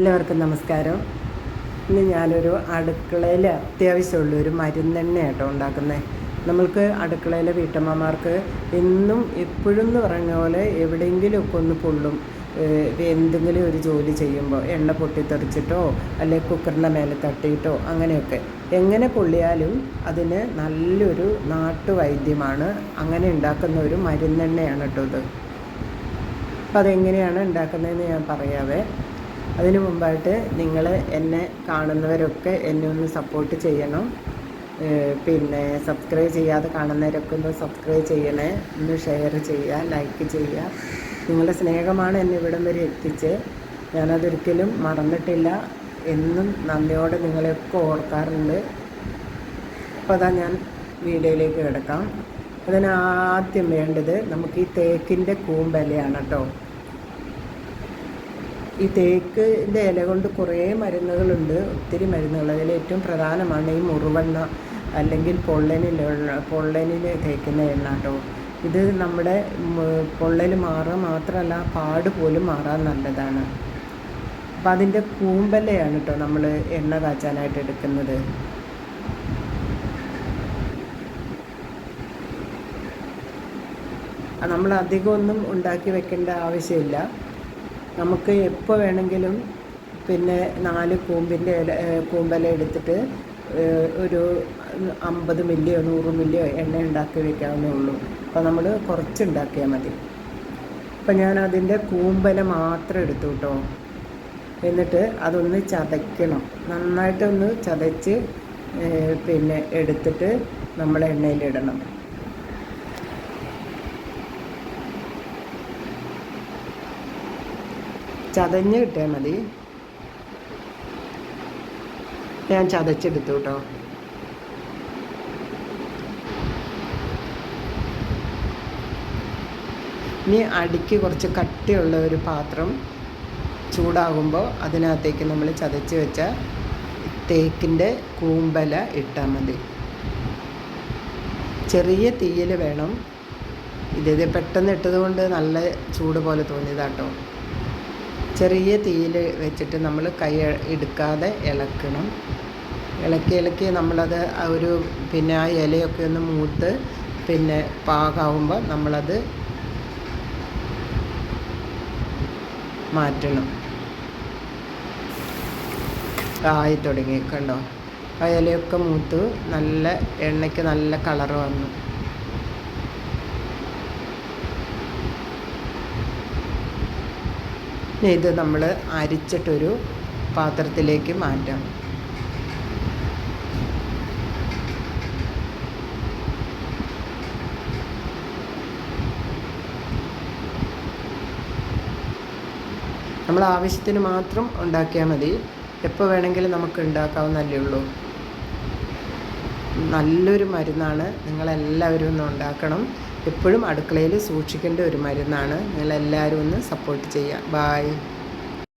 എല്ലാവർക്കും നമസ്കാരം. ഇന്ന് ഞാനൊരു അടുക്കളയിൽ അത്യാവശ്യമുള്ള ഒരു മരുന്നെണ്ണ ആട്ടോ ഉണ്ടാക്കുന്നത് നമ്മൾക്ക് അടുക്കളയിലെ വീട്ടമ്മമാർക്ക് എന്നും എപ്പോഴും എന്ന് പറഞ്ഞ പോലെ എവിടെയെങ്കിലുമൊക്കെ ഒന്ന് പൊള്ളും. എന്തെങ്കിലും ഒരു ജോലി ചെയ്യുമ്പോൾ എണ്ണ പൊട്ടിത്തെറിച്ചിട്ടോ അല്ലെങ്കിൽ കുക്കറിന്റെ മേലെ തട്ടിയിട്ടോ അങ്ങനെയൊക്കെ. എങ്ങനെ പൊള്ളിയാലും അതിന് നല്ലൊരു നാട്ടുവൈദ്യമാണ്. അങ്ങനെ ഉണ്ടാക്കുന്ന ഒരു മരുന്നെണ്ണയാണ് കേട്ടോ ഇത്. അപ്പോൾ അതെങ്ങനെയാണ് ഉണ്ടാക്കുന്നതെന്ന് ഞാൻ പറയാവേ. അതിനു മുമ്പായിട്ട് നിങ്ങൾ എന്നെ കാണുന്നവരൊക്കെ എന്നെ ഒന്ന് സപ്പോർട്ട് ചെയ്യണം. പിന്നെ സബ്സ്ക്രൈബ് ചെയ്യാതെ കാണുന്നവരൊക്കെ ഒന്ന് സബ്സ്ക്രൈബ് ചെയ്യണേ. ഒന്ന് ഷെയർ ചെയ്യുക ലൈക്ക് ചെയ്യുക നിങ്ങളുടെ സ്നേഹമാണ് എന്നെ ഇവിടം വരെ എത്തിച്ച്. ഞാനതൊരിക്കലും മറന്നിട്ടില്ല. എന്നും നന്ദിയോടെ നിങ്ങളെയൊക്കെ ഓർക്കാറുണ്ട്. അപ്പോൾ അതാ ഞാൻ വീഡിയോയിലേക്ക് കിടക്കാം. അതിനാദ്യം വേണ്ടത്. നമുക്ക് ഈ തേക്കിന്റെ കൂമ്പലയാണ് കേട്ടോ. ഈ തേക്കിന്റെ ഇല കൊണ്ട് കുറേ മരുന്നുകളുണ്ട്. ഒത്തിരി മരുന്നുകൾ. അതിൽ ഏറ്റവും പ്രധാനമാണ് ഈ മുറിവെണ്ണ അല്ലെങ്കിൽ പൊള്ളനിലുള്ള പൊള്ളനിൽ തേക്കുന്ന എണ്ണ കേട്ടോ. ഇത് നമ്മുടെ പൊള്ളൽ മാറുക മാത്രമല്ല പാട് പോലും മാറാൻ നല്ലതാണ്. അപ്പം അതിന്റെ കൂമ്പലയാണ് കേട്ടോ നമ്മൾ എണ്ണ കാച്ചാനായിട്ട് എടുക്കുന്നത്. നമ്മൾ അധികമൊന്നും ഉണ്ടാക്കി വെക്കേണ്ട ആവശ്യമില്ല. നമുക്ക് എപ്പോൾ വേണമെങ്കിലും പിന്നെ നാല് കൂമ്പിന്റെ ഇല കൂമ്പല എടുത്തിട്ട് ഒരു അമ്പത് മില്ലിയോ നൂറ് മില്ലിയോ എണ്ണ ഉണ്ടാക്കി വയ്ക്കാവുന്നേ ഉള്ളൂ. അപ്പോൾ നമ്മൾ കുറച്ച് ഉണ്ടാക്കിയാൽ മതി. അപ്പം ഞാൻ അതിന്റെ കൂമ്പല മാത്രം എടുത്തു കേട്ടോ എന്നിട്ട് അതൊന്ന് ചതയ്ക്കണം. നന്നായിട്ടൊന്ന് ചതച്ച് പിന്നെ എടുത്തിട്ട് നമ്മൾ എണ്ണയിലിടണം. ചതഞ്ഞ് കിട്ടിയാൽ മതി. ഞാൻ ചതച്ചെടുത്തു കേട്ടോ. ഇനി അടിക്ക് കുറച്ച് കട്ടിയുള്ള ഒരു പാത്രം ചൂടാകുമ്പോൾ അതിനകത്തേക്ക് നമ്മൾ ചതച്ച് വെച്ച തേക്കിന്റെ കൂമ്പല ഇട്ടാൽ മതി. ചെറിയ തീയിൽ വേണം. ഇത് പെട്ടെന്ന് ഇട്ടതുകൊണ്ട് നല്ല ചൂട് പോലെ തോന്നിയതാട്ടോ. ചെറിയ തീയിൽ വെച്ചിട്ട് നമ്മൾ കൈ എടുക്കാതെ ഇളക്കണം. ഇളക്കി ഇളക്കി നമ്മളത് ഒരു പിന്നെ ആ ഇലയൊക്കെ ഒന്ന് മൂത്ത് പിന്നെ പാകാവുമ്പോൾ നമ്മളത് മാറ്റണം. ആയി തുടങ്ങി കണ്ടോ? ആ ഇലയൊക്കെ മൂത്തു നല്ല എണ്ണയ്ക്ക് നല്ല കളർ വന്നു. ഇത് നമ്മൾ അരിച്ചിട്ടൊരു പാത്രത്തിലേക്ക് മാറ്റാം. നമ്മൾ ആവശ്യത്തിന് മാത്രം ഉണ്ടാക്കിയാൽ മതി. എപ്പോൾ വേണമെങ്കിലും നമുക്ക് ഉണ്ടാക്കാവുന്നല്ലേ ഉള്ളൂ. നല്ലൊരു മരുന്നാണ്. നിങ്ങളെല്ലാവരും ഒന്ന് ഉണ്ടാക്കണം. എപ്പോഴും അടുക്കളയിൽ സൂക്ഷിക്കേണ്ട ഒരു മരുന്നാണ്. നിങ്ങളെല്ലാവരും ഒന്ന് സപ്പോർട്ട് ചെയ്യുക. ബായ്